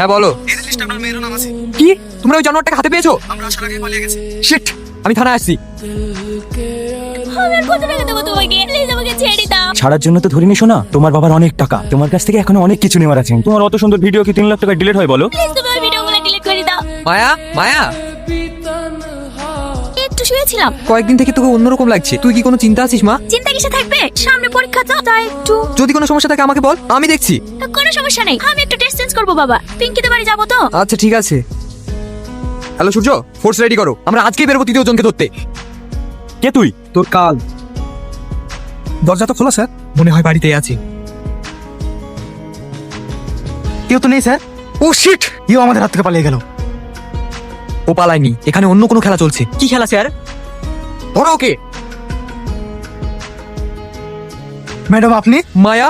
হ্যাঁ বলো। কি? তোমরা ওই জানোয়ারটাকে হাতে পেয়েছ? আমরা আসার আগে পালিয়ে গেছে। শিট আমি থানায় আসছি। ছাড়ার জন্য তো ধরিনি শোনা তোমার বাবার অনেক টাকা। তোমার কাছ থেকে এখন অনেক কিছু নেওয়ার আছে। তোমার অত সুন্দর ভিডিও কি তিন লাখ টাকা ডিলিট হয় বলো? প্লিজ তুমি ওই ভিডিওগুলো ডিলিট করে দাও। মায়া। মায়া একটু শুয়েছিলাম। কয়েকদিন থেকে তোকে অন্যরকম লাগছে। তুই কি কোনো চিন্তা আছিস মা? চিন্তা কিসে থাকবে? সামনে পরীক্ষা তো তাই একটু যদি কোনো সমস্যা থাকে আমাকে বল আমি দেখছি। কোনো সমস্যা নেই। আমি একটু টেস্ট চেঞ্জ করব বাবা। পিঙ্কিতে বাড়ি যাব তো। আচ্ছা ঠিক আছে। হ্যালো সূর্য ফোর্স রেডি করো। আমরা আজকেই বেরোবো তৃতীয় জনকে ধরতে। কে তুই? তোর কাল। দরজা তো খোলা স্যার। মনে হয় বাড়িতে আছি। কেউ তো নেই স্যার? ও শিট কেউ আমাদের হাত থেকে পালিয়ে গেল। ও পালায়নি এখানে অন্য কোনো খেলা চলছে। কি খেলা স্যার? ধরো ওকে। ম্যাডাম আপনি? মায়া?